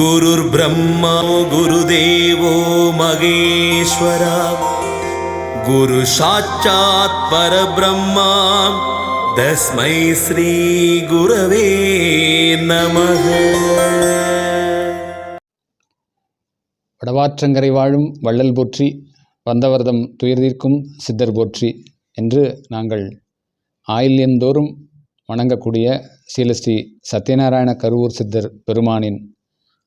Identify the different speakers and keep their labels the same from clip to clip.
Speaker 1: गुरुर्ब्रह्मा गुरुदेवो महेश्वरा गुरुसाक्षात् परब्रह्मा तस्मै श्रीगुरवे नमः
Speaker 2: வடவாற்றங்கரை வாழும் வள்ளல் போற்றி வந்தவர்தம் துயர்தீர்க்கும் சித்தர் போற்றி என்று நாங்கள் ஆயில்யந்தோறும் வணங்கக்கூடிய சீலஸ்ரீ சத்யநாராயண கருவூர் சித்தர் பெருமானின்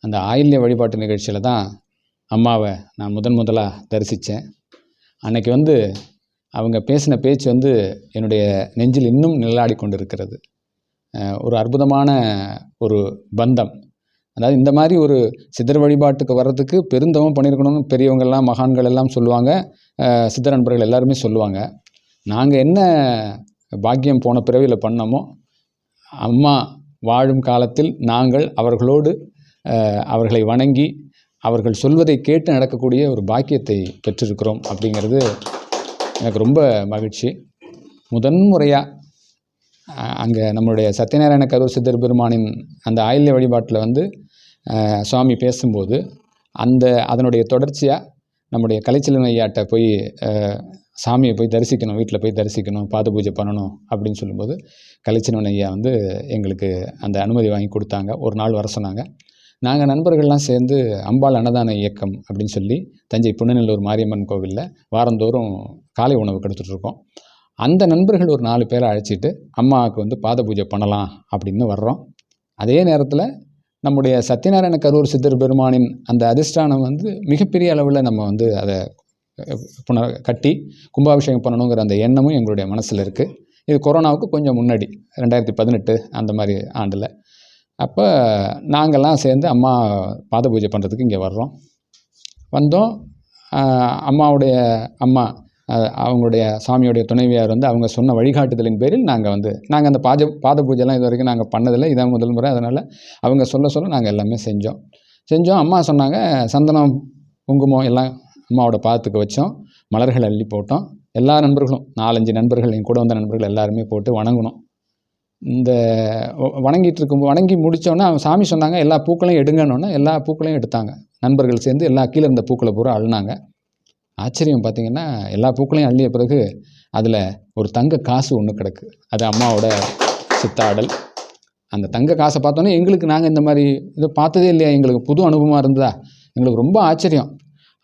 Speaker 2: அந்த ஆயில்ய வழிபாட்டு நிகழ்ச்சியில் தான் அம்மாவை நான் முதன் முதலாக தரிசித்தேன் அன்னைக்கு வந்து அவங்க பேசின பேச்சு வந்து என்னுடைய நெஞ்சில் இன்னும் நிழலாடி கொண்டு இருக்கிறது ஒரு அற்புதமான ஒரு பந்தம். அதாவது இந்த மாதிரி ஒரு சித்தர் வழிபாட்டுக்கு வர்றதுக்கு பெருந்தவம் பண்ணியிருக்கணும்னு பெரியவங்கள்லாம் மகான்கள் எல்லாம் சொல்லுவாங்க. சித்தர் நண்பர்கள் எல்லாருமே சொல்லுவாங்க. நாங்கள் என்ன பாக்கியம் போன பிறவியில் பண்ணோமோ அம்மா வாழும் காலத்தில் நாங்கள் அவர்களோடு அவர்களை வணங்கி அவர்கள் சொல்வதை கேட்டு நடக்கக்கூடிய ஒரு பாக்கியத்தை பெற்றிருக்கிறோம் அப்படிங்கிறது எனக்கு ரொம்ப மகிழ்ச்சி. முதன்முறையாக அங்கே நம்மளுடைய சத்யநாராயண கரூர் சித்தர் பெருமானின் அந்த ஆயில்ய வழிபாட்டில் வந்து சுவாமி பேசும்போது அந்த அதனுடைய தொடர்ச்சியாக நம்முடைய கலைச்சலன் ஐயாட்ட போய் சாமியை போய் தரிசிக்கணும் வீட்டில் போய் தரிசிக்கணும் பாத பூஜை பண்ணணும் அப்படின்னு சொல்லும்போது கலைச்சலன் ஐயா வந்து எங்களுக்கு அந்த அனுமதி வாங்கி கொடுத்தாங்க. ஒரு நாள் வர சொன்னாங்க. நாங்கள் நண்பர்கள்லாம் சேர்ந்து அம்பாள் அன்னதான இயக்கம் அப்படின்னு சொல்லி தஞ்சை புன்னநல்லூர் மாரியம்மன் கோவிலில் வாரந்தோறும் காலை உணவு கொடுத்துட்ருக்கோம். அந்த நண்பர்கள் ஒரு நாலு பேரை அழைச்சிட்டு அம்மாவுக்கு வந்து பாத பூஜை பண்ணலாம் அப்படின்னு வர்றோம். அதே நேரத்தில் நம்முடைய சத்யநாராயண கரூர் சித்தர் பெருமானின் அந்த அதிஷ்டானம் வந்து மிகப்பெரிய அளவில் நம்ம வந்து அதை புன கட்டி கும்பாபிஷேகம் பண்ணணுங்கிற அந்த எண்ணமும் எங்களுடைய மனசில் இருக்குது இது கொரோனாவுக்கு கொஞ்சம் முன்னாடி ரெண்டாயிரத்தி பதினெட்டு அந்த மாதிரி ஆண்டில். அப்போ நாங்கள்லாம் சேர்ந்து அம்மா பாத பூஜை பண்ணுறதுக்கு இங்கே வர்றோம். வந்தோம். அம்மாவுடைய அம்மா அவங்களுடைய சாமியுடைய துணைவியார் வந்து அவங்க சொன்ன வழிகாட்டுதலின் பேரில் நாங்கள் வந்து நாங்கள் அந்த பாஜ பாத பூஜைலாம் இது வரைக்கும் நாங்கள் பண்ணதில்லை. இதான் முதல் முறை. அதனால் அவங்க சொல்ல சொல்ல நாங்கள் எல்லாமே செஞ்சோம். செஞ்சோம். அம்மா சொன்னாங்க சந்தனம் குங்குமம் எல்லாம் அம்மாவோட பாதத்துக்கு வச்சோம். மலர்கள் அள்ளி போட்டோம். எல்லா நண்பர்களும் நாலஞ்சு நண்பர்கள் என் கூட வந்த நண்பர்கள் எல்லாருமே போட்டு வணங்கணும் இந்த வணங்கிட்டு இருக்கும் வணங்கி முடித்தோன்னே அவன் சாமி சொன்னாங்க எல்லா பூக்களையும் எடுங்கன்னொன்னே எல்லா பூக்களையும் எடுத்தாங்க. நண்பர்கள் சேர்ந்து எல்லா கீழே இருந்த பூக்களை பூரா அழுனாங்க ஆச்சரியம் பார்த்தீங்கன்னா எல்லா பூக்களையும் அள்ளிய பிறகு அதில் ஒரு தங்க காசு ஒன்று கிடக்கு. அது அம்மாவோட சித்தாடல். அந்த தங்க காசை பார்த்தோன்னே எங்களுக்கு நாங்கள் இந்த மாதிரி இதை பார்த்ததே இல்லையா? எங்களுக்கு புது அனுபவமாக இருந்ததா? எங்களுக்கு ரொம்ப ஆச்சரியம்.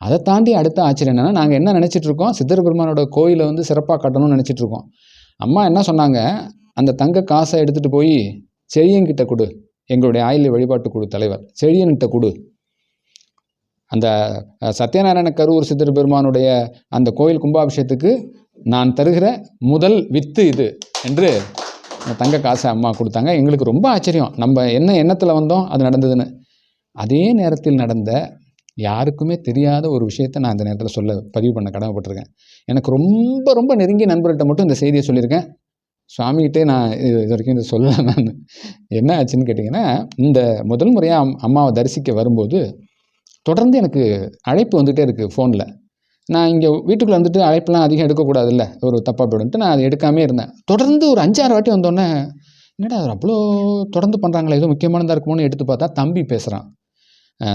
Speaker 2: அதை தாண்டி அடுத்த ஆச்சரியம் என்னென்னா நாங்கள் என்ன நினச்சிட்டு இருக்கோம்? சித்தர் பெருமானோட கோயிலை வந்து சிறப்பாக கட்டணும்னு நினச்சிட்ருக்கோம் அம்மா என்ன சொன்னாங்க? அந்த தங்க காசை எடுத்துகிட்டு போய் செழியன்கிட்ட கொடு. எங்களுடைய ஆயில் வழிபாட்டு குழு தலைவர். செழியன்கிட்ட கொடு. அந்த சத்யநாராயண கரூர் சித்தர் பெருமானுடைய அந்த கோயில் கும்பாபிஷேகத்துக்கு நான் தருகிற முதல் வித்து இது என்று அந்த தங்க காசை அம்மா கொடுத்தாங்க. எங்களுக்கு ரொம்ப ஆச்சரியம். நம்ம என்ன எண்ணத்தில் வந்தோம் அது நடந்ததுன்னு. அதே நேரத்தில் நடந்த யாருக்குமே தெரியாத ஒரு விஷயத்த நான் அந்த நேரத்தில் சொல்ல பதிவு பண்ண கடமைப்பட்டிருக்கேன். எனக்கு ரொம்ப ரொம்ப நெருங்கிய நண்பர்கிட்ட மட்டும் இந்த செய்தியை சொல்லியிருக்கேன். சுவாமிகிட்டே நான் இது இது வரைக்கும் இதை சொல்லலை நான். என்ன ஆச்சுன்னு கேட்டிங்கன்னா இந்த முதல் முறையாக அம் அம்மாவை தரிசிக்க வரும்போது தொடர்ந்து எனக்கு அழைப்பு வந்துகிட்டே இருக்குது ஃபோனில். நான் இங்கே வீட்டுக்குள்ளே வந்துட்டு அழைப்பெல்லாம் அதிகம் எடுக்கக்கூடாதுல்ல ஒரு தப்பாக போய்டுன்ட்டு நான் அதை எடுக்காமே இருந்தேன். தொடர்ந்து ஒரு அஞ்சாறு வாட்டி வந்தோடனே என்னடா அவர் அவ்வளோ தொடர்ந்து பண்ணுறாங்களே ஏதோ முக்கியமானதாக இருக்குமோன்னு எடுத்து பார்த்தா தம்பி பேசுகிறான்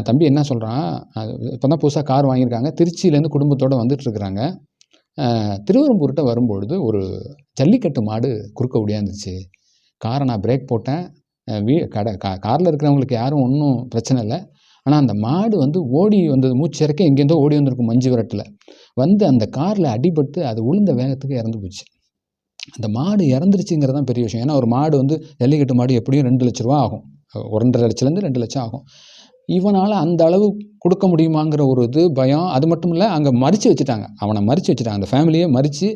Speaker 2: தம்பி என்ன சொல்கிறான் இப்போ தான் புதுசாக கார் வாங்கியிருக்காங்க திருச்சியிலேருந்து குடும்பத்தோடு வந்துட்டுருக்குறாங்க திருவெரும்பூர்கிட்ட வரும்பொழுது ஒரு ஜல்லிக்கட்டு மாடு குறுக்க ஒடியாந்துச்சு. காரை நான் பிரேக் போட்டேன். வீ கடை கா காரில் இருக்கிறவங்களுக்கு யாரும் ஒன்றும் பிரச்சனை இல்லை. ஆனால் அந்த மாடு வந்து ஓடி வந்தது மூச்சிறக்க எங்கேருந்தோ ஓடி வந்திருக்கும் மஞ்சு விரட்டில். வந்து அந்த காரில் அடிபட்டு அது உளுந்த வேகத்துக்கு இறந்து போச்சு. அந்த மாடு இறந்துருச்சுங்கிறது தான் பெரிய விஷயம். ஏன்னா ஒரு மாடு வந்து ஜல்லிக்கட்டு மாடு எப்படியும் ரெண்டு லட்ச ரூபா ஆகும். ஒன்றரை லட்சத்துலேருந்து ரெண்டு லட்சம் ஆகும். இவனால் அந்த அளவு கொடுக்க முடியுமாங்கிற ஒரு இது பயம். அது மட்டும் இல்லை அங்கே மறித்து வச்சுட்டாங்க. அவனை மறித்து வச்சுட்டாங்க. அந்த ஃபேமிலியை மறித்து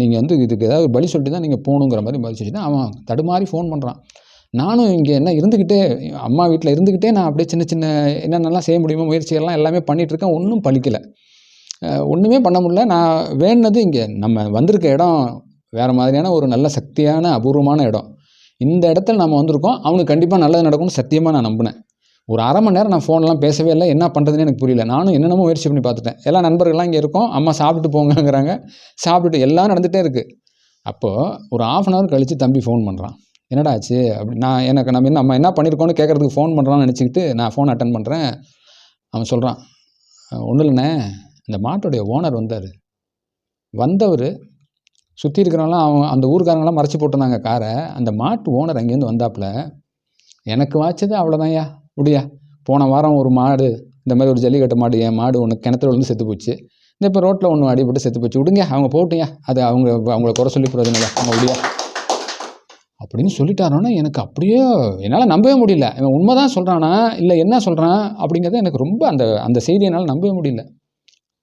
Speaker 2: நீங்கள் வந்து இதுக்கு ஏதாவது ஒரு பலி சொல்லிட்டு தான் நீங்கள் போகணுங்கிற மாதிரி மறித்து வச்சுட்டு அவன் தடுமாறி ஃபோன் பண்ணுறான் நானும் இங்கே என்ன இருந்துக்கிட்டே அம்மா வீட்டில் இருந்துக்கிட்டே நான் அப்படியே சின்ன சின்ன என்னென்னலாம் செய்ய முடியுமோ முயற்சிகள்லாம் எல்லாமே பண்ணிகிட்ருக்கேன் ஒன்றும் பழிக்கலை. ஒன்றுமே பண்ண முடியல. நான் வேணுனது இங்கே நம்ம வந்திருக்க இடம் வேறு மாதிரியான ஒரு நல்ல சக்தியான அபூர்வமான இடம். இந்த இடத்துல நம்ம வந்திருக்கோம். அவனுக்கு கண்டிப்பாக நல்லது நடக்கும்னு சத்தியமாக நான் நம்பினேன். ஒரு அரை மணி நேரம் நான் ஃபோன்லாம் பேசவே இல்லை. என்ன பண்ணுறதுன்னு எனக்கு புரியல. நானும் என்னென்னமோ முயற்சி பண்ணி பார்த்துட்டேன். எல்லா நண்பர்கள்லாம் இங்கே இருக்கோம். அம்மா சாப்பிட்டு போங்கங்கிறாங்க. சாப்பிட்டுட்டு எல்லாம் நடந்துகிட்டே இருக்குது அப்போது ஒரு ஆஃப் அன் ஹவர் கழித்து தம்பி ஃபோன் பண்ணுறான் என்னடா ஆச்சு? அப்படி நான் எனக்கு நம்ம என்ன நம்ம என்ன பண்ணியிருக்கோன்னு கேட்குறதுக்கு ஃபோன் பண்ணுறான்னு நினச்சிக்கிட்டு நான் ஃபோன் அட்டன் பண்ணுறேன் அவன் சொல்கிறான் ஒன்றும் இல்லைண்ணே. இந்த மாட்டுடைய ஓனர் வந்தார். வந்தவர் சுற்றி இருக்கிறவங்களாம் அவன் அந்த ஊருக்காரங்களாம் மறைச்சி போட்டிருந்தாங்க காரை. அந்த மாட்டு ஓனர் அங்கேருந்து வந்தாப்புல எனக்கு வாச்சது அவ்வளோதான்யா முடியா போன வாரம் ஒரு மாடு இந்த மாதிரி ஒரு ஜல்லிக்கட்டு மாடு என் மாடு ஒன்று கிணத்துல வந்து செத்து போச்சு. இந்த இப்போ ரோட்டில் ஒன்று அடிபட்டு செத்து போச்சு. விடுங்க அவங்க போட்டிங்க அது அவங்க அவங்கள குறை சொல்லி போகிறதுனால இல்லை. அவங்க அப்படியா அப்படின்னு சொல்லிட்டாரோன்னா எனக்கு அப்படியே என்னால் நம்பவே முடியல. இவன் உண்மை தான் சொல்கிறானா இல்லை என்ன சொல்கிறான் அப்படிங்கிறத எனக்கு ரொம்ப அந்த அந்த செய்தி என்னால் நம்பவே முடியல.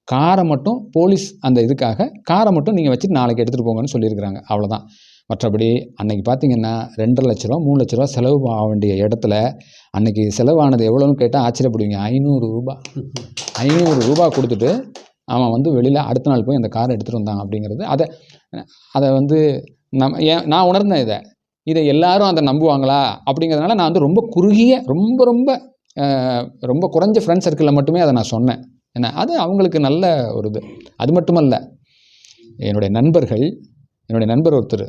Speaker 2: காரை மட்டும் போலீஸ் அந்த இதுக்காக காரை மட்டும் நீங்கள் வச்சுட்டு நாளைக்கு எடுத்துகிட்டு போங்கன்னு சொல்லியிருக்கிறாங்க. அவ்வளோதான் மற்றபடி அன்னைக்கு பார்த்தீங்கன்னா ரெண்டரை லட்ச ரூபா மூணு லட்ச ரூபா செலவு ஆக வேண்டிய இடத்துல அன்னைக்கு செலவானது எவ்வளோன்னு கேட்டால் ஆச்சரியப்படுவீங்க. ஐநூறு ரூபா. ஐநூறு ரூபா கொடுத்துட்டு அவன் வந்து வெளியில் அடுத்த நாள் போய் அந்த காரை எடுத்துகிட்டு வந்தான் அப்படிங்கிறது. அதை அதை வந்து நம்ம ஏன் நான் உணர்ந்தேன் இதை. இதை எல்லாரும் அதை நம்புவாங்களா? அப்படிங்கிறதுனால நான் வந்து ரொம்ப குறுகிய ரொம்ப ரொம்ப ரொம்ப குறைஞ்ச ஃப்ரெண்ட் சர்க்கிளில் மட்டுமே அதை நான் சொன்னேன். ஏன்னா அது அவங்களுக்கு நல்ல ஒரு இது. அது மட்டுமல்ல என்னுடைய நண்பர்கள் என்னுடைய நண்பர் ஒருத்தர்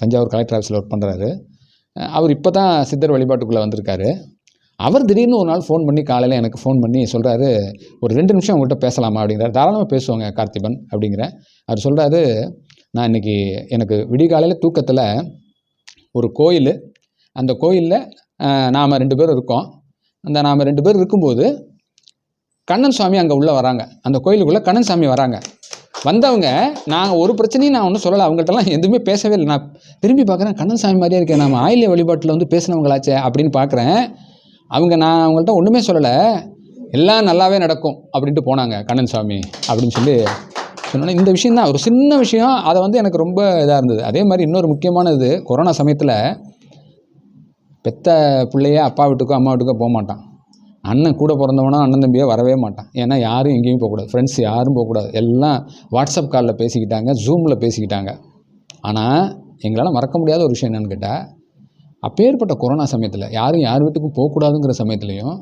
Speaker 2: தஞ்சாவூர் கலெக்டர் ஆஃபீஸில் ஒர்க் பண்ணுறாரு அவர் இப்போ தான் சித்தர் வழிபாட்டுக்குள்ளே வந்திருக்காரு. அவர் திடீர்னு ஒரு நாள் ஃபோன் பண்ணி காலையில் எனக்கு ஃபோன் பண்ணி சொல்கிறாரு ஒரு ரெண்டு நிமிஷம் உங்கள்கிட்ட பேசலாமா? அப்படிங்கிறார். தாராளமாக பேசுவாங்க கார்த்திபன் அப்படிங்கிறேன் அவர் சொல்கிறாரு நான் இன்னைக்கு எனக்கு விடிகாலையில் தூக்கத்தில் ஒரு கோயில். அந்த கோயிலில் நாம் ரெண்டு பேரும் இருக்கோம். அந்த நாம் ரெண்டு பேர் இருக்கும்போது கண்ணன் சுவாமி அங்கே உள்ளே வராங்க. அந்த கோயிலுக்குள்ளே கண்ணன் சாமி வராங்க. வந்தவங்க நான் ஒரு பிரச்சனையும் நான் ஒன்றும் சொல்லலை. அவங்கள்ட்டலாம் எதுவுமே பேசவே இல்லை. நான் திரும்பி பார்க்குறேன் கண்ணன் சாமி மாதிரியே இருக்கேன் நம்ம ஆயிலிய வழிபாட்டில் வந்து பேசினவங்களாச்சே அப்படின்னு பார்க்குறேன். அவங்க நான் அவங்கள்ட்ட ஒன்றுமே சொல்லலை. எல்லாம் நல்லாவே நடக்கும் அப்படின்ட்டு போனாங்க கண்ணன் சாமி அப்படின்னு சொல்லி சொன்னோன்னே இந்த விஷயம் தான். ஒரு சின்ன விஷயம். அதை வந்து எனக்கு ரொம்ப இதாக இருந்தது. அதே மாதிரி இன்னொரு முக்கியமான இது கொரோனா சமயத்தில் பெத்த பிள்ளைய அப்பா வீட்டுக்கோ அம்மா வீட்டுக்கோ போக மாட்டான். அண்ணன் கூட பிறந்தவனா அண்ணன் தம்பியாக வரவே மாட்டான். ஏன்னா யாரும் எங்கேயும் போகக்கூடாது. ஃப்ரெண்ட்ஸ் யாரும் போகக்கூடாது. எல்லாம் வாட்ஸ்அப் காலில் பேசிக்கிட்டாங்க ஜூமில் பேசிக்கிட்டாங்க. ஆனால் எங்களால் மறக்க முடியாத ஒரு விஷயம் என்னென்னு கேட்டால் அப்பேற்பட்ட கொரோனா சமயத்தில் யாரும் யார் வீட்டுக்கும் போகக்கூடாதுங்கிற சமயத்துலையும்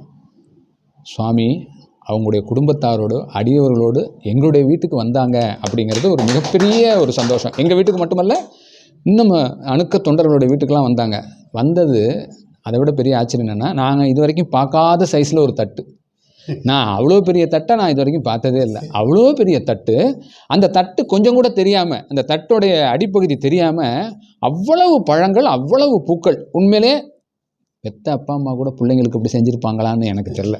Speaker 2: சுவாமி அவங்களுடைய குடும்பத்தாரோடு அடியவர்களோடு எங்களுடைய வீட்டுக்கு வந்தாங்க அப்படிங்கிறது ஒரு மிகப்பெரிய ஒரு சந்தோஷம். எங்கள் வீட்டுக்கு மட்டுமல்ல இன்னும் அணுக்க தொண்டர்களுடைய வீட்டுக்கெலாம் வந்தாங்க. வந்தது அதை விட பெரிய ஆச்சரியம் என்னென்னா நாங்கள் இது வரைக்கும் பார்க்காத சைஸில் ஒரு தட்டு. நான் அவ்வளோ பெரிய தட்டை நான் இது வரைக்கும் பார்த்ததே இல்லை. அவ்வளோ பெரிய தட்டு. அந்த தட்டு கொஞ்சம் கூட தெரியாமல் அந்த தட்டுடைய அடிப்பகுதி தெரியாமல் அவ்வளவு பழங்கள் அவ்வளவு பூக்கள். உண்மையிலே பெத்த அப்பா அம்மா கூட பிள்ளைங்களுக்கு இப்படி செஞ்சுருப்பாங்களான்னு எனக்கு தெரில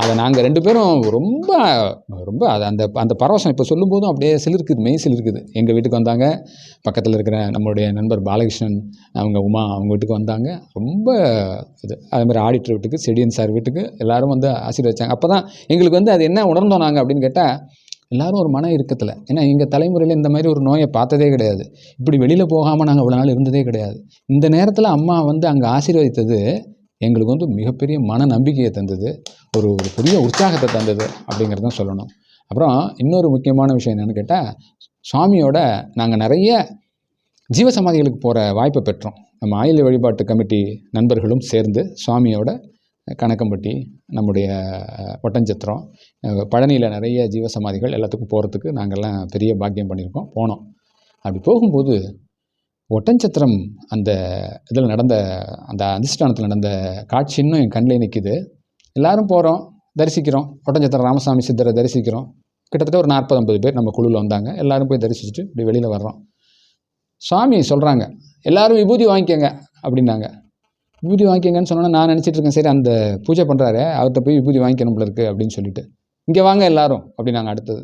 Speaker 2: அதை நாங்கள் ரெண்டு பேரும் ரொம்ப ரொம்ப அது அந்த அந்த பரவசம் இப்போ சொல்லும்போதும் அப்படியே சிலிருக்குது மெய் சிலிருக்குது. எங்கள் வீட்டுக்கு வந்தாங்க பக்கத்தில் இருக்கிற நம்மளுடைய நண்பர் பாலகிருஷ்ணன் அவங்க உமா அவங்க வீட்டுக்கு வந்தாங்க. ரொம்ப இது அதே மாதிரி ஆடிட்டர் வீட்டுக்கு செடியன் சார் வீட்டுக்கு எல்லாரும் வந்து ஆசீர்வதிச்சாங்க. அப்போ தான் எங்களுக்கு வந்து அது என்ன உணர்ந்தோம் நாங்கள் அப்படின்னு கேட்டால் எல்லாரும் ஒரு மன இருக்கத்தில் ஏன்னா எங்கள் தலைமுறையில் இந்த மாதிரி ஒரு நோயை பார்த்ததே கிடையாது. இப்படி வெளியில் போகாமல் நாங்கள் இவ்வளோ நாள் இருந்ததே கிடையாது. இந்த நேரத்தில் அம்மா வந்து அங்கே ஆசீர்வதித்தது எங்களுக்கு வந்து மிகப்பெரிய மன நம்பிக்கையை தந்தது. ஒரு ஒரு பெரிய உற்சாகத்தை தந்தது அப்படிங்கிறத சொல்லணும். அப்புறம் இன்னொரு முக்கியமான விஷயம் என்னென்னு கேட்டால் சுவாமியோட நாங்கள் நிறைய ஜீவசமாதிகளுக்கு போகிற வாய்ப்பை பெற்றோம். நம்ம ஆயுள் வழிபாட்டு கமிட்டி நண்பர்களும் சேர்ந்து சுவாமியோட கணக்கம்பட்டி நம்முடைய ஒட்டஞ்சத்திரம் பழனியில் நிறைய ஜீவசமாதிகள் எல்லாத்துக்கும் போகிறதுக்கு நாங்கள்லாம் பெரிய பாக்கியம் பண்ணியிருக்கோம் போனோம். அப்படி போகும்போது ஒட்டஞ்சத்திரம் அந்த இதில் நடந்த அந்த அதிஷ்டானத்தில் நடந்த காட்சி இன்னும் என் கண்ணில் நிற்கிது. எல்லாரும் போகிறோம் தரிசிக்கிறோம். ஒட்டஞ்சத்திரம் ராமசாமி சித்தரை தரிசிக்கிறோம். கிட்டத்தட்ட ஒரு நாற்பது ஐம்பது பேர் நம்ம குழுவில் வந்தாங்க. எல்லோரும் போய் தரிசிச்சுட்டு இப்படி வெளியில் வர்றோம். சுவாமி சொல்கிறாங்க எல்லோரும் விபூதி வாங்கிக்கோங்க அப்படின்னாங்க. விபூதி வாங்கிக்கங்கன்னு சொன்னோன்னா நான் நினச்சிட்டு இருக்கேன். சரி அந்த பூஜை பண்ணுறாரு அவர்கிட்ட போய் விபூதி வாங்கிக்கணும் போல இருக்கு அப்படின்னு சொல்லிட்டு. இங்கே வாங்க எல்லாரும் அப்படின்னாங்க அடுத்தது.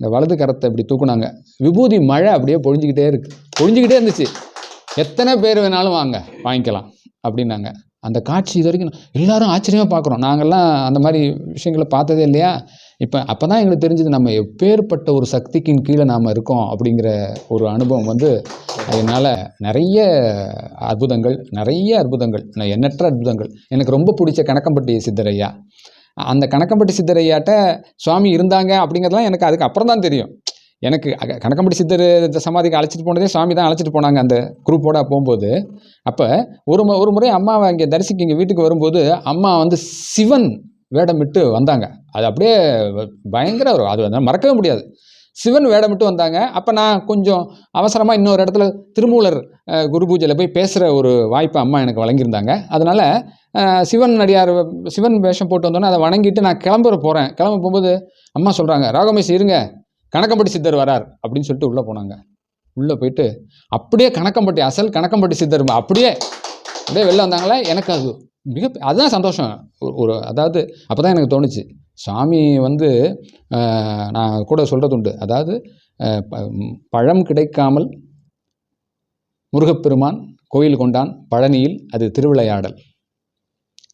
Speaker 2: இந்த வலது கரத்தை இப்படி தூக்குனாங்க. விபூதி மழை அப்படியே பொழிஞ்சிக்கிட்டே இருக்கு. பொழிஞ்சிக்கிட்டே இருந்துச்சு. எத்தனை பேர் வேணாலும் வாங்க வாங்கிக்கலாம் அப்படின்னாங்க. அந்த காட்சி இது வரைக்கும் எல்லாரும் ஆச்சரியமாக பார்க்குறோம். நாங்கள்லாம் அந்த மாதிரி விஷயங்களை பார்த்ததே இல்லையா? இப்போ அப்போ தான் எங்களுக்கு தெரிஞ்சது நம்ம எப்பேற்பட்ட ஒரு சக்திக்கின் கீழே நாம் இருக்கோம் அப்படிங்கிற ஒரு அனுபவம் வந்து அதனால் நிறைய அற்புதங்கள் நிறைய அற்புதங்கள் எண்ணற்ற அற்புதங்கள். எனக்கு ரொம்ப பிடிச்ச கணக்கம்பட்டி சித்தரையா அந்த கணக்கம்பட்டி சித்தரையாட்ட சுவாமி இருந்தாங்க அப்படிங்கிறதுலாம் எனக்கு அதுக்கு அப்புறம் தான் தெரியும். எனக்கு கணக்கம்பட்டி சித்தர் இந்த சமாதிக்கு அழைச்சிட்டு போனதே சுவாமி தான் அழைச்சிட்டு போனாங்க அந்த குரூப்போட போகும்போது. அப்போ ஒரு மு ஒரு முறை அம்மாவை இங்கே தரிசிக்கு இங்கே வீட்டுக்கு வரும்போது அம்மா வந்து சிவன் வேடமிட்டு வந்தாங்க. அது அப்படியே பயங்கர ஒரு அது மறக்கவே முடியாது. சிவன் வேடமிட்டு வந்தாங்க. அப்போ நான் கொஞ்சம் அவசரமாக இன்னொரு இடத்துல திருமூலர் குரு பூஜையில் போய் பேசுகிற ஒரு வாய்ப்பை அம்மா எனக்கு வழங்கியிருந்தாங்க. அதனால் சிவன் அடியார் சிவன் வேஷம் போட்டு வந்தோன்னே அதை வணங்கிட்டு நான் கிளம்புற போகிறேன் கிளம்ப போகும்போது அம்மா சொல்கிறாங்க ராகமேஷ் இருங்க. கணக்கம்பட்டி சித்தர் வரார். அப்படின்னு சொல்லிட்டு உள்ளே போனாங்க. உள்ளே போயிட்டு அப்படியே கணக்கம்பட்டி அசல் கணக்கம்பட்டி சித்தர் அப்படியே அப்படியே வெளில வந்தாங்களே எனக்கு அது மிக அதுதான் சந்தோஷம். ஒரு- அதாவது அப்போ தான் எனக்கு தோணுச்சு. சாமி வந்து நான் கூட சொல்கிறது உண்டு. அதாவது ப- பழம் கிடைக்காமல் முருகப்பெருமான் கோயில் கொண்டான் பழனியில் அது திருவிளையாடல்.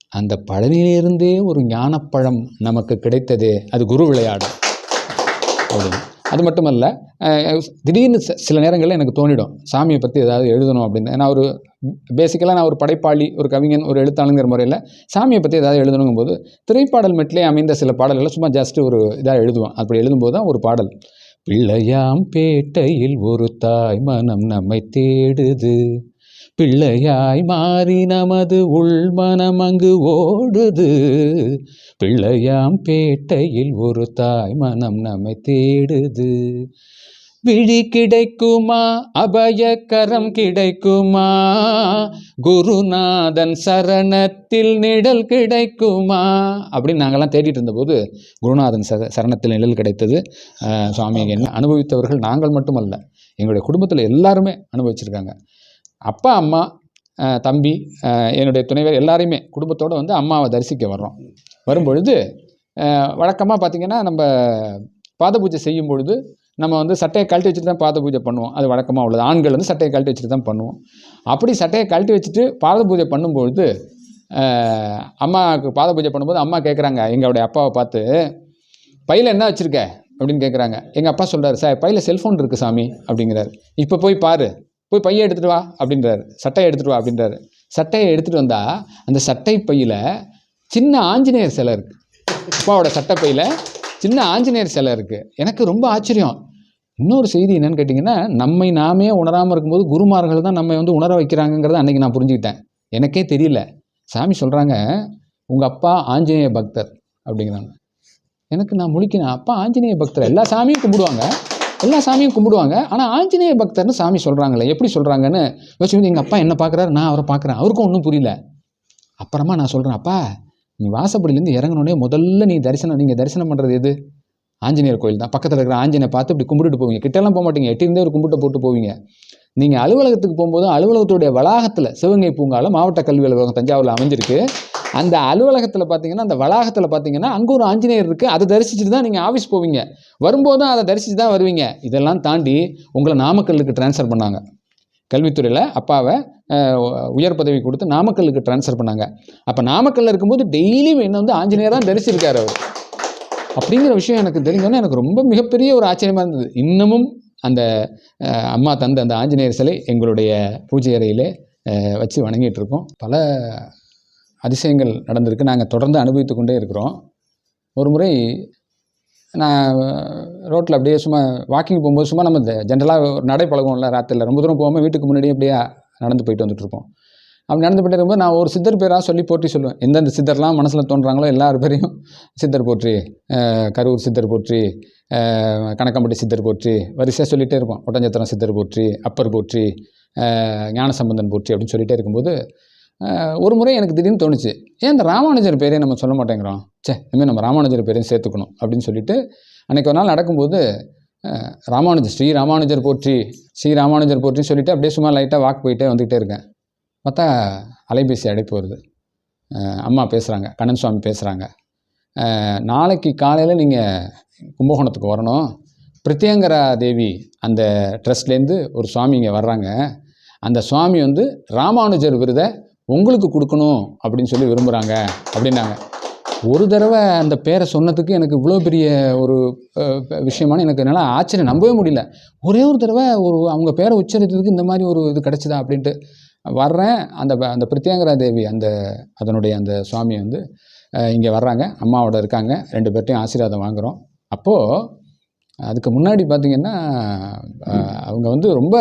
Speaker 2: அந்த பழனியிலிருந்தே ஒரு ஞானப்பழம் நமக்கு கிடைத்ததே அது குரு விளையாடல். அப்படின்னு அது மட்டுமல்ல திடீர்னு சில நேரங்களில் எனக்கு தோணிடும். சாமியை பற்றி ஏதாவது எழுதணும் அப்படின்னு. நான் ஒரு பேசிக்கலாக நான் ஒரு படைப்பாளி ஒரு கவிஞன் ஒரு எழுத்தாளுங்கிற முறையில் சாமியை பற்றி ஏதாவது எழுதணுங்கும் போது திரைப்பாடல் மெட்டிலே அமைந்த சில பாடல்களை சும்மா ஜஸ்ட் ஒரு இதாக எழுதுவேன் அப்படி எழுதும்போது தான் ஒரு பாடல். பிள்ளையாம் பேட்டையில் ஒரு தாய் மனம் நம்மை தேடுது. பிள்ளையாய் மாறி நமது உள்மனம் அங்கு ஓடுது. பிள்ளையாம் பேட்டையில் ஒரு தாய் மனம் நம்மை தேடுது. விழி கிடைக்குமா? அபயக்கரம் கிடைக்குமா? குருநாதன் சரணத்தில் நிழல் கிடைக்குமா? அப்படின்னு நாங்கள்லாம் தேடிட்டு இருந்தபோது குருநாதன் சர சரணத்தில் நிழல் கிடைத்தது. சுவாமி என்ன அனுபவித்தவர்கள் நாங்கள் மட்டுமல்ல. எங்களுடைய குடும்பத்தில் எல்லாருமே அனுபவிச்சிருக்காங்க. அப்பா அம்மா தம்பி என்னுடைய துணைவர் எல்லாரையுமே குடும்பத்தோடு வந்து அம்மாவை தரிசிக்க வர்றோம். வரும்பொழுது வழக்கமாக பார்த்திங்கன்னா நம்ம பாத பூஜை செய்யும் பொழுது நம்ம வந்து சட்டையை கழட்டி வச்சுட்டு தான் பாத பூஜை பண்ணுவோம். அது வழக்கமாக உள்ளது. ஆண்கள் வந்து சட்டையை கழட்டி வச்சுட்டு தான் பண்ணுவோம். அப்படி சட்டையை கழட்டி வச்சுட்டு பாத பூஜை பண்ணும்பொழுது அம்மாவுக்கு பாத பூஜை பண்ணும்போது அம்மா கேட்குறாங்க எங்களுடைய அப்பாவை பார்த்து பையில் என்ன வச்சுருக்க? அப்படின்னு கேட்குறாங்க எங்கள் அப்பா சொல்கிறார் சார் பையில் செல்ஃபோன் இருக்குது சாமி அப்படிங்கிறாரு. இப்போ போய் பாரு போய் பையை எடுத்துகிட்டு வா அப்படின்றாரு. சட்டையை எடுத்துகிட்டு வா அப்படின்றாரு. சட்டையை எடுத்துகிட்டு வந்தால் அந்த சட்டை பையில் சின்ன ஆஞ்சநேயர் சிலை இருக்குது அப்பாவோட சட்டை பையில் சின்ன ஆஞ்சநேயர் சிலை இருக்குது எனக்கு ரொம்ப ஆச்சரியம். இன்னொரு செய்தி என்னன்னு கேட்டிங்கன்னா நம்மை நாமே உணராமல் இருக்கும்போது குருமார்கள் தான் நம்மை வந்து உணர வைக்கிறாங்கிறத அன்றைக்கி நான் புரிஞ்சுக்கிட்டேன். எனக்கே தெரியல. சாமி சொல்கிறாங்க உங்கள் அப்பா ஆஞ்சநேய பக்தர் அப்படிங்கிறாங்க. எனக்கு நான் முழிக்கினேன் அப்பா ஆஞ்சநேய பக்தர்? எல்லா சாமியும் கும்பிடுவாங்க. எல்லா சாமியும் கும்பிடுவாங்க. ஆனால் ஆஞ்சநேய பக்தர்னு சாமி சொல்கிறாங்களே எப்படி சொல்கிறாங்கன்னு யோசிச்சு எங்கள் அப்பா என்ன பார்க்குறாரு நான் அவரை பார்க்குறேன். அவருக்கும் ஒன்றும் புரியல. அப்புறமா நான் சொல்கிறேன் அப்பா நீ வாசப்படியிலேருந்து இறங்கினோடனே முதல்ல நீ தரிசனம் நீங்கள் தரிசனம் பண்ணுறது எது? ஆஞ்சநேயர் கோயில் தான். பக்கத்தில் இருக்கிற ஆஞ்சனை பார்த்து இப்படி கும்பிட்டுட்டு போவீங்க. கிட்டலாம் போக மாட்டீங்க. எட்டிருந்தே ஒரு கும்பிட்ட போட்டு போவீங்க. நீங்கள் அலுவலகத்துக்கு போகும்போது அலுவலகத்துடைய வளாகத்தில் சிவகங்கை பூங்காவில் மாவட்ட கல்வி அலுவலகம் தஞ்சாவூரில் அமைஞ்சிருக்கு. அந்த அலுவலகத்தில் பார்த்தீங்கன்னா அந்த வளாகத்தில் பார்த்தீங்கன்னா அங்கே ஒரு ஆஞ்சநேயர் இருக்குது அதை தரிசிச்சுட்டு தான் நீங்கள் ஆஃபீஸ் போவீங்க. வரும்போதும் அதை தரிசித்து தான் வருவீங்க. இதெல்லாம் தாண்டி உங்களை நாமக்கல்லுக்கு ட்ரான்ஸ்ஃபர் பண்ணாங்க. கல்வித்துறையில் அப்பாவை உயர் பதவி கொடுத்து நாமக்கல்லுக்கு ட்ரான்ஸ்ஃபர் பண்ணாங்க. அப்போ நாமக்கல்லில் இருக்கும்போது டெய்லியும் என்ன வந்து ஆஞ்சநேயர் தான் தரிசிருக்கார் அவர். அப்படிங்கிற விஷயம் எனக்கு தெரிஞ்சோன்னே எனக்கு ரொம்ப மிகப்பெரிய ஒரு ஆச்சரியமாக இருந்தது. இன்னமும் அந்த அம்மா தந்த அந்த ஆஞ்சநேயர் சிலை எங்களுடைய பூஜை அறையிலே வச்சு வணங்கிட்டு இருக்கோம். பல அதிசயங்கள் நடந்திருக்கு. நாங்கள் தொடர்ந்து அனுபவித்து கொண்டே இருக்கிறோம். ஒரு முறை நான் ரோட்டில் அப்படியே சும்மா வாக்கிங் போகும்போது சும்மா நம்ம ஜென்ரலாக ஒரு நடை பழகுவோம்ல ராத்திரில ரொம்ப தூரம் போகாமல் வீட்டுக்கு முன்னாடியே அப்படியே நடந்து போயிட்டு வந்துட்டு இருப்போம். அப்படி நடந்து போயிட்டு இருக்கும்போது நான் ஒரு சித்தர் பேராக சொல்லி போற்றி சொல்லுவேன். எந்தெந்த சித்தர்லாம் மனசில் தோன்றாங்களோ எல்லார் பேரையும் சித்தர் போற்றி கரூர் சித்தர் போற்றி கணக்கம்பட்டி சித்தர் போற்றி வரிசையாக சொல்லிகிட்டே இருப்போம். ஒட்டஞ்சத்திரம் சித்தர் போற்றி அப்பர் போற்றி ஞானசம்பந்தன் போற்றி அப்படின்னு சொல்லிகிட்டே இருக்கும்போது ஒரு முறை எனக்கு திடீர்னு தோணுச்சு. ஏன் இந்த ராமானுஜர் பேரையும் நம்ம சொல்ல மாட்டேங்கிறோம்? சே இனிமேல் நம்ம ராமானுஜர் பேரையும் சேர்த்துக்கணும் அப்படின்னு சொல்லிட்டு அன்றைக்கி ஒரு நாள் நடக்கும்போது ராமானுஜர் ஸ்ரீ ராமானுஜர் போற்றி ஸ்ரீ ராமானுஜர் போற்றின்னு சொல்லிட்டு அப்படியே சும்மா லைட்டாக வாக் போயிட்டே வந்துக்கிட்டே இருக்கேன். பார்த்தா அலைபேசி அடைப்பு வருது அம்மா பேசுகிறாங்க கண்ணன் சுவாமி பேசுகிறாங்க நாளைக்கு காலையில் நீங்கள் கும்பகோணத்துக்கு வரணும். பிரித்தியங்கரா தேவி அந்த ட்ரஸ்ட்லேருந்து ஒரு சுவாமி இங்கே வர்றாங்க. அந்த சுவாமி வந்து ராமானுஜர் விருதை உங்களுக்கு கொடுக்கணும் அப்படின்னு சொல்லி விரும்புகிறாங்க அப்படின்னாங்க. ஒரு தடவை அந்த பேரை சொன்னதுக்கு எனக்கு இவ்வளோ பெரிய ஒரு விஷயமான எனக்கு என்னால் ஆச்சரியம் நம்பவே முடியல. ஒரே ஒரு தடவை ஒரு அவங்க பேரை உச்சரித்ததுக்கு இந்த மாதிரி ஒரு இது கிடச்சிதா அப்படின்ட்டு வர்றேன். அந்த ப- அந்த பிரித்யங்கரா தேவி அந்த அதனுடைய அந்த சுவாமி வந்து இங்கே வர்றாங்க. அம்மாவோட இருக்காங்க. ரெண்டு பேர்ட்டையும் ஆசீர்வாதம் வாங்குகிறோம் அப்போது அதுக்கு முன்னாடி பார்த்தீங்கன்னா அவங்க வந்து ரொம்ப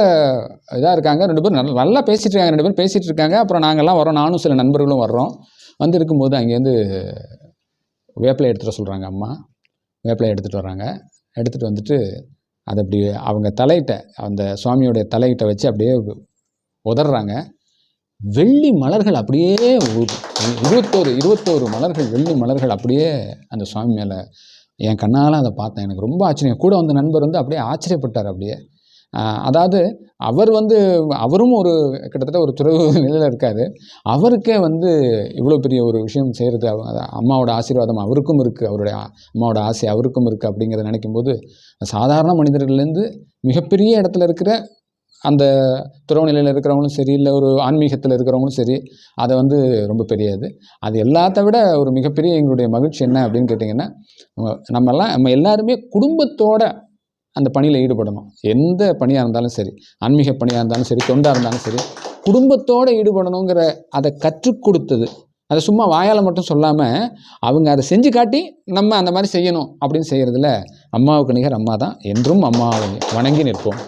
Speaker 2: இதாக இருக்காங்க. ரெண்டு பேரும் நல்லா நல்லா பேசிகிட்டு இருக்காங்க. ரெண்டு பேரும் பேசிகிட்டு இருக்காங்க. அப்புறம் நாங்கள்லாம் வரோம் நானும் சில நண்பர்களும் வர்றோம். வந்து இருக்கும்போது அங்கேருந்து வேப்பிலை எடுத்துகிட்டு சொல்கிறாங்க அம்மா. வேப்பிலை எடுத்துகிட்டு வராங்க எடுத்துகிட்டு வந்துட்டு அதை அப்படி அவங்க தலையிட்ட அந்த சுவாமியோடைய தலையிட்ட வச்சு அப்படியே உதறாங்க வெள்ளி மலர்கள் அப்படியே இருபத்தோரு இருபத்தோரு மலர்கள் வெள்ளி மலர்கள் அப்படியே அந்த சுவாமி மேலே என் கண்ணால் அதை பார்த்தேன். எனக்கு ரொம்ப ஆச்சரியம். கூட வந்த நண்பர் வந்து அப்படியே ஆச்சரியப்பட்டார் அப்படியே. அதாவது அவர் வந்து அவரும் ஒரு கிட்டத்தட்ட ஒரு துறவு நிலையில் இருக்கார். அவருக்கே வந்து இவ்வளோ பெரிய ஒரு விஷயம் செய்கிறது அம்மாவோட ஆசீர்வாதம் அவருக்கும் இருக்குது அவருடைய அம்மாவோட ஆசை அவருக்கும் இருக்குது அப்படிங்கிறத நினைக்கும்போது சாதாரண மனிதர்கள்லேருந்து மிகப்பெரிய இடத்துல இருக்கிற அந்த துறவு நிலையில் இருக்கிறவங்களும் சரி இல்லை ஒரு ஆன்மீகத்தில் இருக்கிறவங்களும் சரி அதை வந்து ரொம்ப பெரியது. அது எல்லாத்த விட ஒரு மிகப்பெரிய எங்களுடைய மகிழ்ச்சி என்ன அப்படின்னு கேட்டிங்கன்னா நம்ம- நம்மெல்லாம் நம்ம எல்லாருமே குடும்பத்தோட அந்த பணியில் ஈடுபடணும். எந்த பணியாக இருந்தாலும் சரி ஆன்மீக பணியாக இருந்தாலும் சரி தொண்டாக இருந்தாலும் சரி குடும்பத்தோடு ஈடுபடணுங்கிற அதை கற்றுக் கொடுத்தது. அதை சும்மா வாயால் மட்டும் சொல்லாமல் அவங்க அதை செஞ்சு காட்டி நம்ம அந்த மாதிரி செய்யணும் அப்படின்னு செய்கிறதுல அம்மாவுக்கு நிகர் அம்மா தான் என்றும் அம்மாவை வணங்கி நிற்போம்.